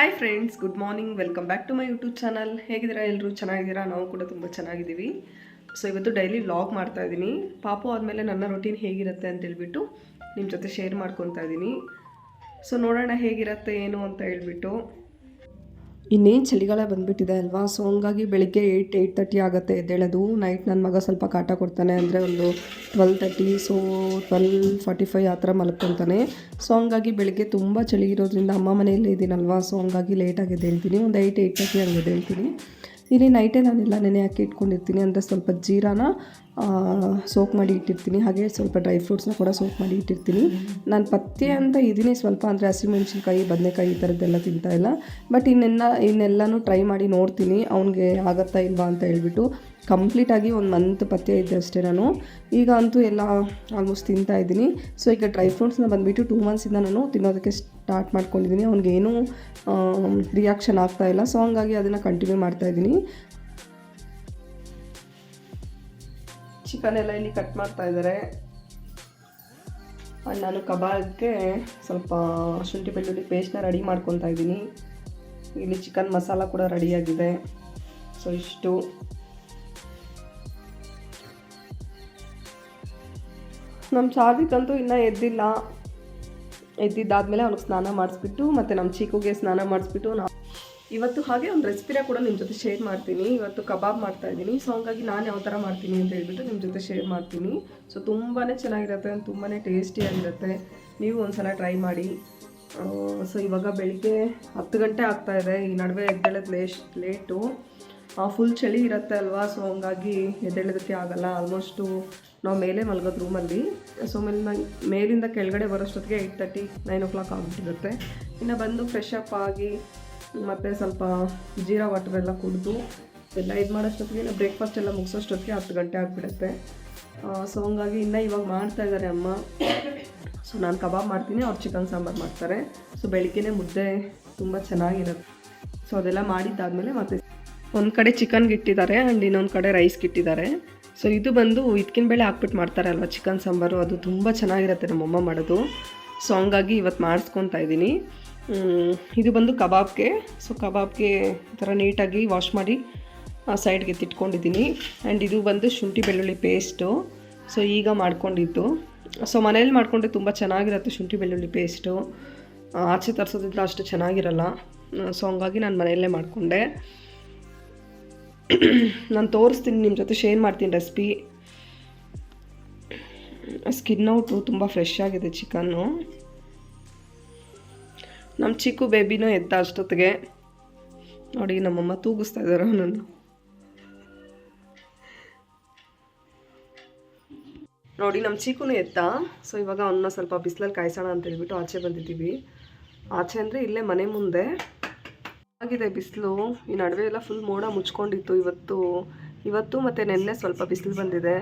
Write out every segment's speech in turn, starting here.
Hi friends good morning welcome back to my YouTube channel ಹೇಗಿದ್ದೀರಾ ಎಲ್ಲರೂ ಚೆನ್ನಾಗಿದ್ದೀರಾ? ನಾವು ಕೂಡ ತುಂಬ ಚೆನ್ನಾಗಿದ್ದೀವಿ. ಸೊ ಇವತ್ತು ಡೈಲಿ ವ್ಲಾಗ್ ಮಾಡ್ತಾ ಇದ್ದೀನಿ. ಪಾಪು ಆದಮೇಲೆ ನನ್ನ ರೊಟೀನ್ ಹೇಗಿರುತ್ತೆ ಅಂತ ಹೇಳ್ಬಿಟ್ಟು ನಿಮ್ಮ ಜೊತೆ ಶೇರ್ ಮಾಡ್ಕೊತಾ ಇದ್ದೀನಿ. ಸೊ ನೋಡೋಣ ಹೇಗಿರುತ್ತೆ, ಏನು ಅಂತ ಹೇಳ್ಬಿಟ್ಟು. ಇನ್ನೇನು ಚಳಿಗಾಲ ಬಂದುಬಿಟ್ಟಿದೆ ಅಲ್ವಾ? ಸೊ ಹಂಗಾಗಿ ಬೆಳಿಗ್ಗೆ ಏಯ್ಟ್ ಏಯ್ಟ್ ತರ್ಟಿ ಆಗುತ್ತೆ ಎದ್ದೇಳೋದು. ನೈಟ್ ನನ್ನ ಮಗ ಸ್ವಲ್ಪ ಕಾಟ ಕೊಡ್ತಾನೆ ಅಂದರೆ ಒಂದು twelve thirty so twelve forty five ಆ ಥರ ಮಲ್ಕೊತಾನೆ. ಸೊ ಹಂಗಾಗಿ ಬೆಳಿಗ್ಗೆ ತುಂಬ ಚಳಿ ಇರೋದ್ರಿಂದ ಅಮ್ಮ ಮನೆಯಲ್ಲೇ ಇದ್ದೀನಲ್ವಾ? ಸೊ ಹಂಗಾಗಿ ಲೇಟಾಗಿ ಎದ್ದೇಳ್ತೀನಿ. ಒಂದು ಏಯ್ಟ್ ಏಯ್ಟ್ ತರ್ಟಿ ಹಂಗೆ ಎದ್ದೇಳ್ತೀನಿ. ಇಲ್ಲಿ ನೈಟೇ ನಾನೆಲ್ಲ ನೆನೆ ಹಾಕಿ ಇಟ್ಕೊಂಡಿರ್ತೀನಿ. ಅಂದರೆ ಸ್ವಲ್ಪ ಜೀರಾನ ಸೋಕ್ ಮಾಡಿ ಇಟ್ಟಿರ್ತೀನಿ. ಹಾಗೆ ಸ್ವಲ್ಪ ಡ್ರೈ ಫ್ರೂಟ್ಸ್ನ ಕೂಡ ಸೋಕ್ ಮಾಡಿ ಇಟ್ಟಿರ್ತೀನಿ. ನಾನು ಪಥ್ಯ ಅಂತ ಇದ್ದೀನಿ ಸ್ವಲ್ಪ, ಅಂದರೆ ಹಸಿಮೆಣ್ಸಿನ್ಕಾಯಿ ಬದನೆಕಾಯಿ ಈ ಥರದ್ದೆಲ್ಲ ತಿಂತಾಯಿಲ್ಲ ಬಟ್ ಇನ್ನೆಲ್ಲ ಇನ್ನೆಲ್ಲನೂ ಟ್ರೈ ಮಾಡಿ ನೋಡ್ತೀನಿ. ಅವ್ನಿಗೆ ಆಗತ್ತಾ ಇಲ್ವಾ ಅಂತ ಹೇಳ್ಬಿಟ್ಟು ಕಂಪ್ಲೀಟಾಗಿ ಒಂದು ಮಂತ್ ಪಥ್ಯ ಇದ್ದೆ ಅಷ್ಟೇ ನಾನು. ಈಗ ಅಂತೂ ಎಲ್ಲ ಆಲ್ಮೋಸ್ಟ್ ತಿಂತಾ ಇದ್ದೀನಿ. ಸೊ ಈಗ ಡ್ರೈ ಫ್ರೂಟ್ಸ್ನ ಬಂದುಬಿಟ್ಟು ಟೂ ಮಂತ್ಸಿಂದ ನಾನು ತಿನ್ನೋದಕ್ಕೆ ಸ್ಟಾರ್ಟ್ ಮಾಡ್ಕೊಂಡಿದ್ದೀನಿ. ಅವ್ನಿಗೇನು ರಿಯಾಕ್ಷನ್ ಆಗ್ತಾ ಇಲ್ಲ. ಸೊ ಹಂಗಾಗಿ ಅದನ್ನು ಕಂಟಿನ್ಯೂ ಮಾಡ್ತಾ ಇದ್ದೀನಿ. ಚಿಕನ್ ಎಲ್ಲ ಇಲ್ಲಿ ಕಟ್ ಮಾಡ್ತಾ ಇದ್ದಾರೆ. ನಾನು ಕಬಾಬ್ಗೆ ಸ್ವಲ್ಪ ಶುಂಠಿ ಬೆಳ್ಳುಳ್ಳಿ ಪೇಸ್ಟ್ನ ರೆಡಿ ಮಾಡ್ಕೊತಾ ಇದ್ದೀನಿ. ಇಲ್ಲಿ ಚಿಕನ್ ಮಸಾಲ ಕೂಡ ರೆಡಿಯಾಗಿದೆ ಸೊ ಇಷ್ಟು. ನಮ್ಮ ಚಾರ್ವಿಕಂತೂ ಇನ್ನೂ ಎದ್ದಿಲ್ಲ. ಎದ್ದಿದ್ದಾದಮೇಲೆ ಅವ್ನಿಗೆ ಸ್ನಾನ ಮಾಡಿಸ್ಬಿಟ್ಟು ಮತ್ತು ನಮ್ಮ ಚೀಕುಗೆ ಸ್ನಾನ ಮಾಡಿಸ್ಬಿಟ್ಟು ನಾವು ಇವತ್ತು ಹಾಗೆ ಒಂದು ರೆಸಿಪಿನ ಕೂಡ ನಿಮ್ಮ ಜೊತೆ ಶೇರ್ ಮಾಡ್ತೀನಿ. ಇವತ್ತು ಕಬಾಬ್ ಮಾಡ್ತಾ ಇದ್ದೀನಿ. ಸೊ ಹಂಗಾಗಿ ನಾನು ಯಾವ ಥರ ಮಾಡ್ತೀನಿ ಅಂತ ಹೇಳ್ಬಿಟ್ಟು ನಿಮ್ಮ ಜೊತೆ ಶೇರ್ ಮಾಡ್ತೀನಿ. ಸೊ ತುಂಬಾ ಚೆನ್ನಾಗಿರುತ್ತೆ ತುಂಬಾ ಟೇಸ್ಟಿಯಾಗಿರುತ್ತೆ ನೀವು ಒಂದ್ಸಲ ಟ್ರೈ ಮಾಡಿ. ಸೊ ಇವಾಗ ಬೆಳಿಗ್ಗೆ ಹತ್ತು ಗಂಟೆ ಆಗ್ತಾ ಇದೆ. ಈ ನಡುವೆ ಎದ್ದೇಳೋದು ಲೇಶ್ ಲೇಟು ಫುಲ್ ಚಳಿ ಇರುತ್ತೆ ಅಲ್ವಾ? ಸೊ ಹಂಗಾಗಿ ಎದ್ದೇಳೋದಕ್ಕೆ ಆಗಲ್ಲ. ಆಲ್ಮೋಸ್ಟು ನಾವು ಮೇಲೆ ಮಲಗೋದು ರೂಮಲ್ಲಿ ಸೊ ಮೇಲೆ ಮೇಲಿಂದ ಕೆಳಗಡೆ ಬರೋಷ್ಟೊತ್ತಿಗೆ eight thirty nine o'clock ಆಗಿಬಿಟ್ಟಿರುತ್ತೆ. ಇನ್ನು ಬಂದು ಫ್ರೆಶ್ ಅಪ್ ಆಗಿ, ಮತ್ತು ಸ್ವಲ್ಪ ಜೀರಾ ವಾಟರ್ ಎಲ್ಲ ಕುಡಿದು, ಎಲ್ಲ ಇದು ಮಾಡೋಷ್ಟೊತ್ತಿಗೆ ಬ್ರೇಕ್ಫಾಸ್ಟ್ ಎಲ್ಲ ಮುಗಿಸೋಷ್ಟೊತ್ತಿಗೆ ಹತ್ತು ಗಂಟೆ ಆಗಿಬಿಡುತ್ತೆ. ಸೊ ಹಂಗಾಗಿ ಇನ್ನು ಇವಾಗ ಮಾಡ್ತಾ ಇದ್ದಾರೆ ಅಮ್ಮ. ಸೊ ನಾನು ಕಬಾಬ್ ಮಾಡ್ತೀನಿ, ಅವ್ರು ಚಿಕನ್ ಸಾಂಬಾರು ಮಾಡ್ತಾರೆ. ಸೊ ಬೆಳಿಗ್ಗೆನೇ ಮುದ್ದೆ ತುಂಬ ಚೆನ್ನಾಗಿರುತ್ತೆ. ಸೊ ಅದೆಲ್ಲ ಮಾಡಿದ್ದಾದಮೇಲೆ ಮತ್ತೆ ಒಂದು ಕಡೆ ಚಿಕನ್ಗೆ ಇಟ್ಟಿದ್ದಾರೆ ಆ್ಯಂಡ್ ಇನ್ನೊಂದು ಕಡೆ ರೈಸ್ಗೆ ಇಟ್ಟಿದ್ದಾರೆ ಸೊ ಇದು ಬಂದು ಇದ್ಕಿನ ಬೇಳೆ ಹಾಕ್ಬಿಟ್ಟು ಅಲ್ವಾ ಚಿಕನ್, ಸಾಂಬಾರು, ಅದು ತುಂಬ ಚೆನ್ನಾಗಿರುತ್ತೆ ನಮ್ಮಮ್ಮ ಮಾಡೋದು. ಸೊ ಹಂಗಾಗಿ ಇವತ್ತು ಮಾಡಿಸ್ಕೊತಾ ಇದ್ದೀನಿ. ಇದು ಬಂದು ಕಬಾಬ್ಗೆ. ಸೊ ಕಬಾಬ್ಗೆ ಈ ಥರ ನೀಟಾಗಿ ವಾಶ್ ಮಾಡಿ ಸೈಡ್ಗೆ ತಿಟ್ಕೊಂಡಿದ್ದೀನಿ. ಆ್ಯಂಡ್ ಇದು ಬಂದು ಶುಂಠಿ ಬೆಳ್ಳುಳ್ಳಿ ಪೇಸ್ಟು ಸೊ ಈಗ ಮಾಡ್ಕೊಂಡಿದ್ದು. ಸೊ ಮನೇಲಿ ಮಾಡಿಕೊಂಡ್ರೆ ತುಂಬ ಚೆನ್ನಾಗಿರುತ್ತೆ ಶುಂಠಿ ಬೆಳ್ಳುಳ್ಳಿ ಪೇಸ್ಟು ಆಚೆ ತರಿಸೋದಿದ್ರೆ ಅಷ್ಟು ಚೆನ್ನಾಗಿರಲ್ಲ. ಸೊ ಹಂಗಾಗಿ ನಾನು ಮನೆಯಲ್ಲೇ ಮಾಡಿಕೊಂಡೆ. ನಾನು ತೋರಿಸ್ತೀನಿ ನಿಮ್ಮ ಜೊತೆ ಶೇರ್ ಮಾಡ್ತೀನಿ ರೆಸಿಪಿ ಸ್ಕಿನ್ ಔಟು ತುಂಬ ಫ್ರೆಶ್ ಆಗಿದೆ ಚಿಕನ್ನು. ನಮ್ಮ ಚಿಕ್ಕು ಬೇಬಿನೂ ಎದ್ದ ಅಷ್ಟೊತ್ತಿಗೆ. ನೋಡಿ, ನಮ್ಮಮ್ಮ ತೂಗಿಸ್ತಾ ಇದ್ದಾರೆ ಅವನನ್ನು. ನೋಡಿ ನಮ್ಮ ಚೀಕುನು ಎತ್ತ ಸೊ ಇವಾಗ ಅವನ್ನ ಸ್ವಲ್ಪ ಬಿಸಿಲಲ್ಲಿ ಕಾಯಿಸೋಣ ಅಂತ ಹೇಳ್ಬಿಟ್ಟು ಆಚೆ ಬಂದಿದ್ದೀವಿ. ಆಚೆ ಅಂದರೆ ಇಲ್ಲೇ ಮನೆ ಮುಂದೆ. ಆಗಿದೆ ಬಿಸಿಲು. ಈ ನಡುವೆ ಎಲ್ಲ ಫುಲ್ ಮೋಡ ಮುಚ್ಕೊಂಡಿತ್ತು ಇವತ್ತು. ಇವತ್ತು ಮತ್ತು ನಿನ್ನೆ ಸ್ವಲ್ಪ ಬಿಸಿಲು ಬಂದಿದೆ.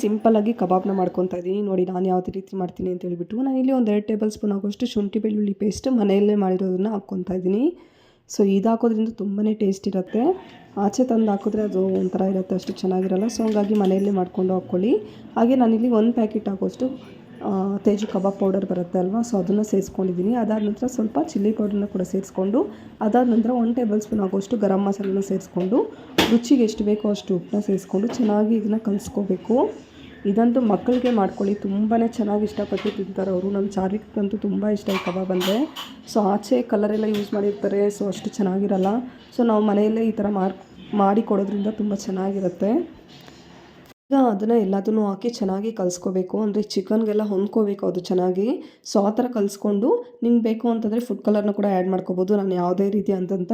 ಸಿಂಪಲ್ಲಾಗಿ ಕಬಾಬ್ನ ಮಾಡ್ಕೊತಾ ಇದ್ದೀನಿ. ನೋಡಿ, ನಾನು ಯಾವ ರೀತಿ ಮಾಡ್ತೀನಿ ಅಂತ ಹೇಳ್ಬಿಟ್ಟು ನಾನು ಇಲ್ಲಿ ಒಂದು ಎರಡು ಟೇಬಲ್ ಸ್ಪೂನ್ ಆಗೋಷ್ಟು ಶುಂಠಿ, ಬೆಳ್ಳುಳ್ಳಿ ಪೇಸ್ಟ್ ಮನೆಯಲ್ಲೇ ಮಾಡಿರೋದನ್ನ ಹಾಕ್ಕೊತಾ ಇದ್ದೀನಿ. ಸೊ ಇದು ಹಾಕೋದ್ರಿಂದ ತುಂಬಾ ಟೇಸ್ಟ್ ಇರುತ್ತೆ. ಆಚೆ ತಂದು ಹಾಕಿದ್ರೆ ಅದು ಒಂಥರ ಇರುತ್ತೆ, ಅಷ್ಟು ಚೆನ್ನಾಗಿರಲ್ಲ. ಸೊ ಹಂಗಾಗಿ ಮನೆಯಲ್ಲೇ ಮಾಡಿಕೊಂಡು ಹಾಕ್ಕೊಳ್ಳಿ ಹಾಗೆ ನಾನಿಲ್ಲಿ ಒಂದು ಪ್ಯಾಕೆಟ್ ಹಾಕೋಷ್ಟು ತೇಜು ಕಬಾಬ್ ಪೌಡರ್ ಬರುತ್ತೆ ಅಲ್ವಾ? ಸೊ ಅದನ್ನು ಸೇರಿಸ್ಕೊಂಡಿದ್ದೀನಿ. ಅದಾದ ನಂತರ ಸ್ವಲ್ಪ ಚಿಲ್ಲಿ ಪೌಡರ್ನ ಕೂಡ ಸೇರಿಸ್ಕೊಂಡು, ಅದಾದ ನಂತರ ಒನ್ ಟೇಬಲ್ ಸ್ಪೂನ್ ಆಗೋಷ್ಟು ಗರಂ ಮಸಾಲೆನ ಸೇರಿಸ್ಕೊಂಡು, ರುಚಿಗೆ ಎಷ್ಟು ಬೇಕೋ ಅಷ್ಟು ಉಪ್ಪನ್ನ ಸೇರಿಸ್ಕೊಂಡು ಚೆನ್ನಾಗಿ ಇದನ್ನು ಕಲಿಸ್ಕೋಬೇಕು. ಇದಂತೂ ಮಕ್ಕಳಿಗೆ ಮಾಡ್ಕೊಳ್ಳಿ. ತುಂಬಾ ಚೆನ್ನಾಗಿ ಇಷ್ಟಪಟ್ಟು ತಿಂತಾರೆ ಅವರು. ನಮ್ಮ ಚಾರಿಕಂತೂ ತುಂಬ ಇಷ್ಟ ಈ ಕಬಾಬ್ ಅಂದರೆ. ಸೊ ಆಚೆ ಕಲರೆಲ್ಲ ಯೂಸ್ ಮಾಡಿರ್ತಾರೆ. ಸೊ ಅಷ್ಟು ಚೆನ್ನಾಗಿರಲ್ಲ. ಸೊ ನಾವು ಮನೆಯಲ್ಲೇ ಈ ಥರ ಮಾಡಿ ಕೊಡೋದ್ರಿಂದ ತುಂಬ ಚೆನ್ನಾಗಿರುತ್ತೆ. ಈಗ ಅದನ್ನು ಎಲ್ಲದನ್ನು ಹಾಕಿ ಚೆನ್ನಾಗಿ ಕಲಿಸ್ಕೋಬೇಕು. ಅಂದರೆ ಚಿಕನ್ಗೆಲ್ಲ ಹೊಂದ್ಕೋಬೇಕು ಅದು ಚೆನ್ನಾಗಿ. ಸೊ ಆ ಥರ ಕಲಿಸ್ಕೊಂಡು ನಿಮ್ಗೆ ಬೇಕು ಅಂತಂದರೆ ಫುಡ್ ಕಲರ್ನ ಕೂಡ ಆ್ಯಡ್ ಮಾಡ್ಕೋಬೋದು. ನಾನು ಯಾವುದೇ ರೀತಿ ಅಂತಂತ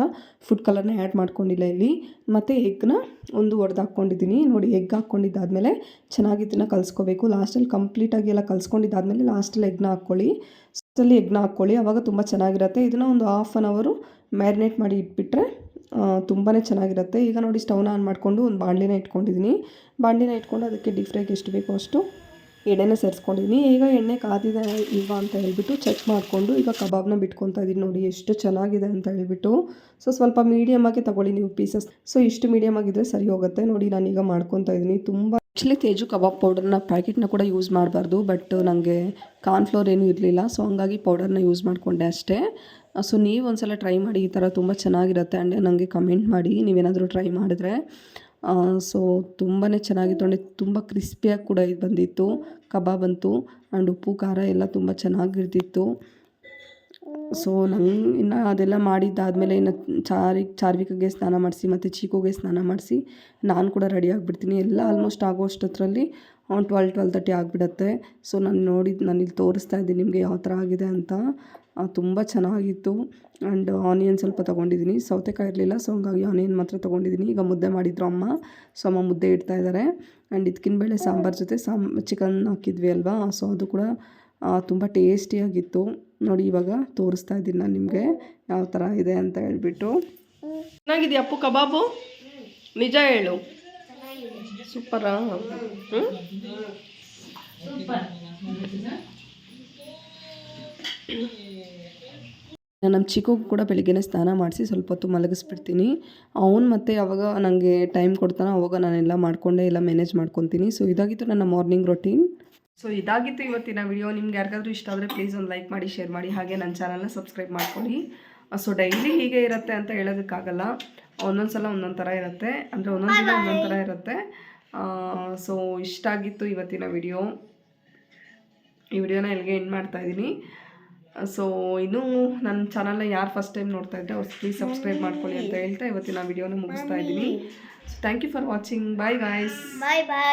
ಫುಡ್ ಕಲರ್ನ ಆ್ಯಡ್ ಮಾಡ್ಕೊಂಡಿಲ್ಲ ಇಲ್ಲಿ. ಮತ್ತು ಎಗ್ನ ಒಂದು ಒಡೆದು ಹಾಕ್ಕೊಂಡಿದ್ದೀನಿ ನೋಡಿ ಎಗ್ ಹಾಕ್ಕೊಂಡಿದ್ದಾದಮೇಲೆ ಚೆನ್ನಾಗಿ ಇದನ್ನು ಕಲಿಸ್ಕೋಬೇಕು. ಲಾಸ್ಟಲ್ಲಿ ಕಂಪ್ಲೀಟಾಗಿ ಎಲ್ಲ ಕಲಿಸ್ಕೊಂಡಿದ್ದಾದಮೇಲೆ ಲಾಸ್ಟಲ್ಲಿ ಎಗ್ನ ಹಾಕ್ಕೊಳ್ಳಿ. ಅಲ್ಲಿ ಎಗ್ನ ಹಾಕ್ಕೊಳ್ಳಿ. ಆವಾಗ ತುಂಬ ಚೆನ್ನಾಗಿರುತ್ತೆ. ಇದನ್ನು ಒಂದು ಹಾಫ್ ಆನ್ ಅವರು ಮ್ಯಾರಿನೇಟ್ ಮಾಡಿ ಇಟ್ಬಿಟ್ರೆ ತುಂಬಾ ಚೆನ್ನಾಗಿರುತ್ತೆ. ಈಗ ನೋಡಿ ಸ್ಟವ್ನ ಆನ್ ಮಾಡಿಕೊಂಡು ಒಂದು ಬಾಣಲಿನ ಇಟ್ಕೊಂಡಿದ್ದೀನಿ ಬಾಣಲಿನ ಇಟ್ಕೊಂಡು ಅದಕ್ಕೆ ಡೀಪ್ ಫ್ರೈಗೆ ಎಷ್ಟು ಬೇಕೋ ಅಷ್ಟು ಎಣ್ಣೆನ ಸೇರಿಸ್ಕೊಂಡಿದ್ದೀನಿ ಈಗ ಎಣ್ಣೆ ಕಾದಿದೆ ಇಲ್ವಾ ಅಂತ ಹೇಳ್ಬಿಟ್ಟು ಚೆಕ್ ಮಾಡಿಕೊಂಡು ಈಗ ಕಬಾಬ್ನ ಬಿಟ್ಕೊತಾ ಇದ್ದೀನಿ ನೋಡಿ ಎಷ್ಟು ಚೆನ್ನಾಗಿದೆ ಅಂತ ಹೇಳ್ಬಿಟ್ಟು. ಸೊ ಸ್ವಲ್ಪ ಮೀಡಿಯಮಾಗಿ ತಗೊಳ್ಳಿ ನೀವು ಪೀಸಸ್ ಸೊ ಇಷ್ಟು ಮೀಡಿಯಮ್ ಆಗಿದ್ದರೆ ಸರಿ ಹೋಗುತ್ತೆ. ನೋಡಿ ನಾನೀಗ ಮಾಡ್ಕೊತಾ ಇದ್ದೀನಿ ತುಂಬ ಆ್ಯಕ್ಚುಲಿ ತೇಜು ಕಬಾಬ್ ಪೌಡರ್ನ ಪ್ಯಾಕೆಟ್ನ ಕೂಡ ಯೂಸ್ ಮಾಡಬಾರ್ದು. ಬಟ್ ನನಗೆ ಕಾರ್ನ್ಫ್ಲೋರ್ ಏನೂ ಇರಲಿಲ್ಲ. ಸೊ ಹಂಗಾಗಿ ಪೌಡರ್ನ ಯೂಸ್ ಮಾಡಿಕೊಂಡೆ ಅಷ್ಟೇ. ಸೊ ನೀವು ಒಂದ್ಸಲ ಟ್ರೈ ಮಾಡಿ ಈ ಥರ ತುಂಬ ಚೆನ್ನಾಗಿರುತ್ತೆ ಆ್ಯಂಡ್ ನನಗೆ ಕಮೆಂಟ್ ಮಾಡಿ, ನೀವೇನಾದರೂ ಟ್ರೈ ಮಾಡಿದ್ರೆ. ಸೊ ತುಂಬಾ ಚೆನ್ನಾಗಿತ್ತು ಆ್ಯಂಡ್ ತುಂಬ ಕ್ರಿಸ್ಪಿಯಾಗಿ ಕೂಡ ಇದು ಬಂದಿತ್ತು. ಕಬಾಬ್ ಅಂತು ಆ್ಯಂಡ್ ಉಪ್ಪು, ಖಾರ ಎಲ್ಲ ತುಂಬ ಚೆನ್ನಾಗಿರ್ತಿತ್ತು. ಸೊ ನಂಗೆ ಇನ್ನು ಅದೆಲ್ಲ ಮಾಡಿದ್ದಾದಮೇಲೆ ಇನ್ನು ಚಾರಿ, ಚಾರ್ವಿಕಗೆ ಸ್ನಾನ ಮಾಡಿಸಿ ಮತ್ತು ಚೀಕೋಗೆ ಸ್ನಾನ ಮಾಡಿಸಿ ನಾನು ಕೂಡ ರೆಡಿ ಆಗಿಬಿಡ್ತೀನಿ. ಎಲ್ಲ ಆಲ್ಮೋಸ್ಟ್ ಆಗೋ ಅಷ್ಟೊತ್ತರಲ್ಲಿ ಟ್ವೆಲ್ ಟ್ವೆಲ್ ತರ್ಟಿ ಆಗಿಬಿಡತ್ತೆ. ಸೊ ನಾನು ನೋಡಿದ್ದು ನಾನು ಇಲ್ಲಿ ತೋರಿಸ್ತಾ ಇದ್ದೀನಿ ನಿಮಗೆ ಯಾವ ಥರ ಆಗಿದೆ ಅಂತ. ತುಂಬ ಚೆನ್ನಾಗಿತ್ತು. ಆ್ಯಂಡ್ ಆನಿಯನ್ ಸ್ವಲ್ಪ ತೊಗೊಂಡಿದ್ದೀನಿ ಸೌತೆಕಾಯಿ ಇರಲಿಲ್ಲ ಸೊ ಹಂಗಾಗಿ ಆನಿಯನ್ ಮಾತ್ರ ತೊಗೊಂಡಿದ್ದೀನಿ ಈಗ ಮುದ್ದೆ ಮಾಡಿದ್ರು ಅಮ್ಮ. ಸೊ ಅಮ್ಮ ಮುದ್ದೆ ಇಡ್ತಾ ಇದ್ದಾರೆ ಆ್ಯಂಡ್ ಇದಕ್ಕಿನ ಬೇಳೆ ಸಾಂಬಾರ್ ಜೊತೆ ಸಾಮ್ ಚಿಕನ್ ಹಾಕಿದ್ವಿ ಅಲ್ವಾ? ಸೊ ಅದು ಕೂಡ ತುಂಬ ಟೇಸ್ಟಿಯಾಗಿತ್ತು ನೋಡಿ ಇವಾಗ ತೋರಿಸ್ತಾ ಇದ್ದೀನಿ ನಾನು ನಿಮಗೆ ಯಾವ ಥರ ಇದೆ ಅಂತ ಹೇಳ್ಬಿಟ್ಟು. ಚೆನ್ನಾಗಿದೆ ಅಪ್ಪು ಕಬಾಬು? ನಿಜ ಹೇಳು. ಸೂಪರಾ? ಹ್ಞೂ ನಮ್ಮ ಚಿಕ್ಕಗೂ ಕೂಡ ಬೆಳಿಗ್ಗೆನೇ ಸ್ನಾನ ಮಾಡಿಸಿ ಸ್ವಲ್ಪ ಹೊತ್ತು ಮಲಗಿಸ್ಬಿಡ್ತೀನಿ. ಅವನು ಮತ್ತೆ ಯಾವಾಗ ನನಗೆ ಟೈಮ್ ಕೊಡ್ತಾನೆ, ಅವಾಗ ನಾನೆಲ್ಲ ಮಾಡಿಕೊಂಡೆ ಎಲ್ಲ ಮ್ಯಾನೇಜ್ ಮಾಡ್ಕೊತೀನಿ. ಸೊ ಇದಾಗಿತ್ತು ನನ್ನ ಮಾರ್ನಿಂಗ್ ರೊಟೀನ್ ಸೊ ಇದಾಗಿತ್ತು ಇವತ್ತಿನ ವಿಡಿಯೋ ನಿಮ್ಗೆ ಯಾರಿಗಾದ್ರೂ ಇಷ್ಟ ಆದರೆ ಪ್ಲೀಸ್ ಒಂದು ಲೈಕ್ ಮಾಡಿ ಶೇರ್ ಮಾಡಿ. ಹಾಗೆ ನನ್ನ ಚಾನಲ್ನ ಸಬ್ಸ್ಕ್ರೈಬ್ ಮಾಡ್ಕೊಳ್ಳಿ. ಸೊ ಡೈಲಿ ಹೀಗೆ ಇರುತ್ತೆ ಅಂತ ಹೇಳೋದಕ್ಕಾಗಲ್ಲ. ಒಂದೊಂದು ಸಲ ಒಂದೊಂದು ಥರ ಇರುತ್ತೆ. ಅಂದರೆ ಒಂದೊಂದು ದಿನ ಒಂದೊಂದು ಥರ ಇರುತ್ತೆ. ಸೊ ಇಷ್ಟ ಆಗಿತ್ತು ಇವತ್ತಿನ ವಿಡಿಯೋ ಈ ವಿಡಿಯೋನ ಎಲ್ಲಿಗೆ ಎಂಡ್ ಮಾಡ್ತಾ ಇದ್ದೀನಿ. ಸೊ ಇನ್ನೂ ನನ್ನ ಚಾನಲ್ನ ಯಾರು ಫಸ್ಟ್ ಟೈಮ್ ನೋಡ್ತಾ ಇದ್ದೆ ಅವ್ರು ಪ್ಲೀಸ್ ಸಬ್ಸ್ಕ್ರೈಬ್ ಮಾಡ್ಕೊಳ್ಳಿ ಅಂತ ಹೇಳ್ತಾ ಇವತ್ತಿನ ವಿಡಿಯೋನ ಮುಗಿಸ್ತಾ ಇದ್ದೀನಿ. So thank you for watching bye guys bye bye.